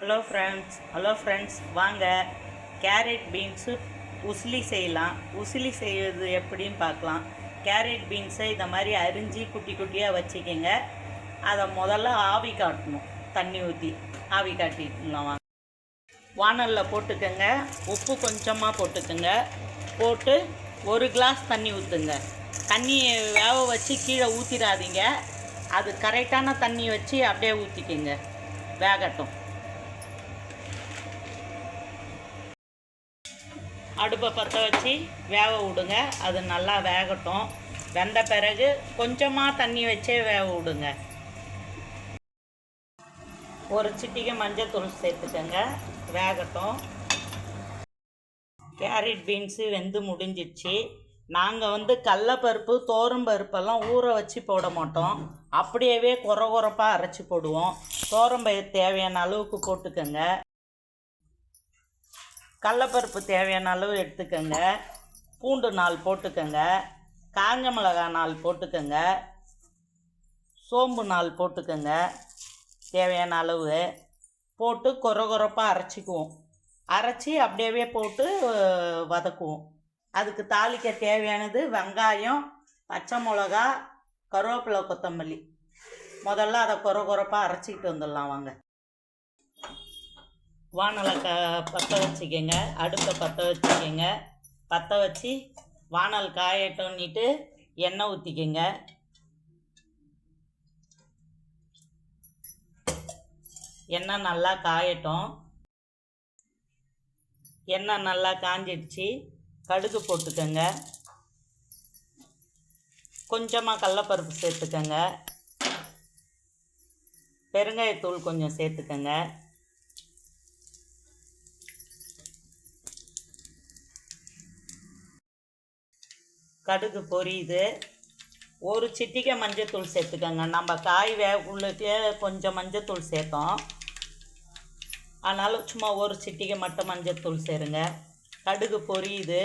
Hello friends hello friends வாங்க. Carrot beans உசிலி செய்யலாம். உசிலி செய்வது எப்படின்னு பார்க்கலாம். கேரட் பீன்ஸை இந்த மாதிரி அரிஞ்சு குட்டி குட்டியாக வச்சுக்கோங்க. அதை முதல்ல ஆவி காட்டணும். தண்ணி ஊற்றி ஆவி காட்டிடலாம் வாங்க. வானலில் போட்டுக்கோங்க. உப்பு கொஞ்சமாக போட்டுக்கோங்க. போட்டு ஒரு கிளாஸ் தண்ணி ஊற்றுங்க தண்ணியை வேக வச்சு கீழே ஊற்றிடாதீங்க அது கரெக்டான தண்ணி வச்சு அப்படியே ஊற்றிக்கோங்க வேகட்டும். அடுப்பை பற்ற வச்சு வேக விடுங்க. அது நல்லா வேகட்டும். வெந்த பிறகு கொஞ்சமாக தண்ணி வச்சே வேக விடுங்க. ஒரு சிட்டிகை மஞ்சத்தூள் சேர்த்துக்கோங்க. வேகட்டும். கேரட் பீன்ஸு வெந்து முடிஞ்சிச்சு. நாங்கள் வந்து கடலப்பருப்பு பருப்பெல்லாம் ஊற வச்சு போட மாட்டோம். அப்படியே குறை குறைப்பாக அரைச்சி போடுவோம். தோரம்பயிர் தேவையான அளவுக்கு போட்டுக்கோங்க. கடலப்பருப்பு தேவையான அளவு எடுத்துக்கோங்க. பூண்டு நாள் போட்டுக்கோங்க. காஞ்ச மிளகாய் நாள் போட்டுக்கோங்க. சோம்பு நாள் போட்டுக்கோங்க. தேவையான அளவு போட்டு கொர கொரப்பாக அரைச்சிக்குவோம். அரைச்சி அப்படியே போட்டு வதக்குவோம். அதுக்கு தாளிக்க தேவையானது வெங்காயம் பச்சை மிளகா கருவேப்பிலை கொத்தமல்லி. முதல்ல அதை கொர கொரப்பாக அரைச்சிக்கிட்டு வந்துடலாம் வாங்க. வானலை க பற்ற வச்சுக்கோங்க. அடுப்பை பற்ற வச்சுக்கோங்க. பற்ற வச்சு வானல் காயட்டோன்னிட்டு எண்ணெய் ஊற்றிக்கோங்க எண்ணெய் நல்லா காயட்டும். எண்ணெய் நல்லா காஞ்சிடுச்சு. கடுகு போட்டுக்கோங்க. கொஞ்சமாக கடலப்பருப்பு சேர்த்துக்கோங்க. பெருங்காயத்தூள் கொஞ்சம் சேர்த்துக்கோங்க. கடுகு பொரியுது. ஒரு சிட்டிகை மஞ்சத்தூள் சேர்த்துக்கோங்க. நம்ம காய் வேகுள்ளக்கே கொஞ்சம் மஞ்சத்தூள் சேர்த்தோம். அதனால் சும்மா ஒரு சிட்டிகை மட்டும் மஞ்சத்தூள் சேருங்க. கடுகு பொரியுது.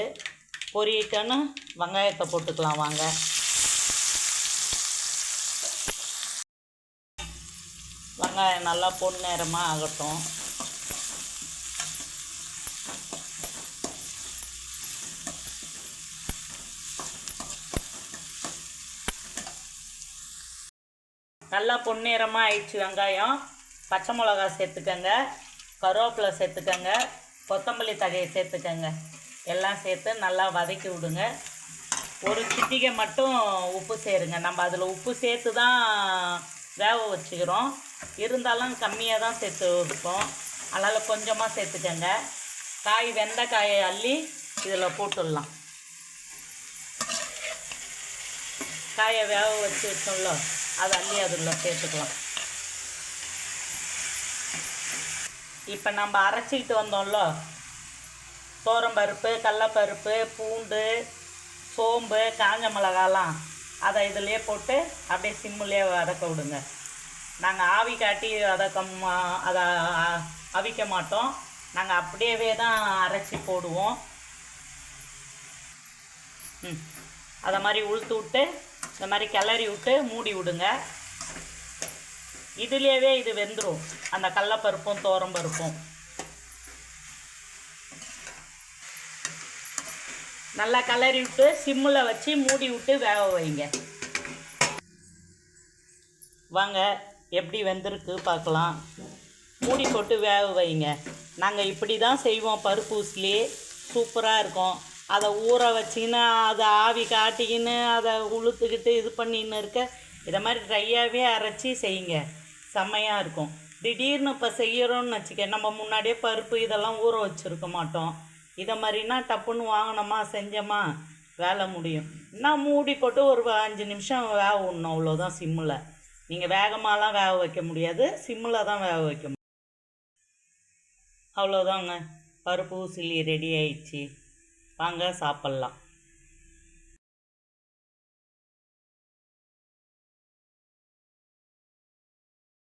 பொரியிட்டோன்னு வெங்காயத்தை போட்டுக்கலாம் வாங்க. வெங்காயம் நல்லா பொன்னிறமாக ஆகட்டும். நல்லா பொன்னிறமாக ஆயிடுச்சு வெங்காயம். பச்சை மிளகா சேர்த்துக்கங்க. கருவேப்பிலை சேர்த்துக்கங்க. கொத்தமல்லி தழையை சேர்த்துக்கங்க. எல்லாம் சேர்த்து நல்லா வதக்கி விடுங்க. ஒரு சிட்டிகை மட்டும் உப்பு சேருங்க. நம்ம அதில் உப்பு சேர்த்து தான் வேக வச்சுக்கிறோம். இருந்தாலும் கம்மியாக தான் சேர்த்து வைப்போம். அதனால் கொஞ்சமாக சேர்த்துக்கங்க. காய் வெந்த காயை அள்ளி இதில் போட்டுடலாம். காயை வேக வச்சு வச்சோம்ல. அதை அள்ளி அதில் சேர்த்துக்கலாம். இப்போ நம்ம அரைச்சிக்கிட்டு வந்தோம்ல? சோரம்பருப்பு கடலப்பருப்பு பூண்டு சோம்பு காஞ்ச மிளகாலாம் அதை இதிலே போட்டு அப்படியே சிம்முலேயே வதக்க விடுங்க. நாங்கள் ஆவி காட்டி வதக்கம் அதை அவிக்க மாட்டோம். நாங்கள் அப்படியே தான் அரைச்சி போடுவோம். ம். அதை மாதிரி உளுத்து விட்டு இந்த மாதிரி கிளறி விட்டு மூடி விடுங்க. இதுலேயே இது வெந்துடும் அந்த கடலப்பருப்பும் பருப்பும். நல்லா கிளறி விட்டு சிம்மில் வச்சு மூடி விட்டு வேக வைங்க. வாங்க எப்படி வெந்திருக்கு பார்க்கலாம். மூடி போட்டு வேக வைங்க. நாங்கள் இப்படி தான் செய்வோம். பருப்பு ஊசிலே சூப்பராக இருக்கும். அதை ஊற வச்சிக்கின்னு அதை ஆவி காட்டிக்கின்னு அதை உளுத்துக்கிட்டு இது பண்ணின்னு இருக்க இதை மாதிரி ட்ரையாகவே அரைச்சி செய்யுங்க. செம்மையாக இருக்கும். திடீர்னு இப்போ செய்கிறோன்னு வச்சுக்க நம்ம முன்னாடியே பருப்பு இதெல்லாம் ஊற வச்சுருக்க மாட்டோம். இதை மாதிரினா டப்புன்னு வாங்கினோமா செஞ்சோமா வேலை முடியும். நான் மூடி போட்டு ஒரு அஞ்சு நிமிஷம் வேக விடணும் அவ்வளோதான் சிம்மில். நீங்கள் வேகமாகலாம் வேக வைக்க முடியாது சிம்மில் தான் வேக வைக்க முடியும். அவ்வளோதாங்க பருப்பு சில்லி ரெடி ஆயிடுச்சு. வாங்க சாப்பிட்லாம்.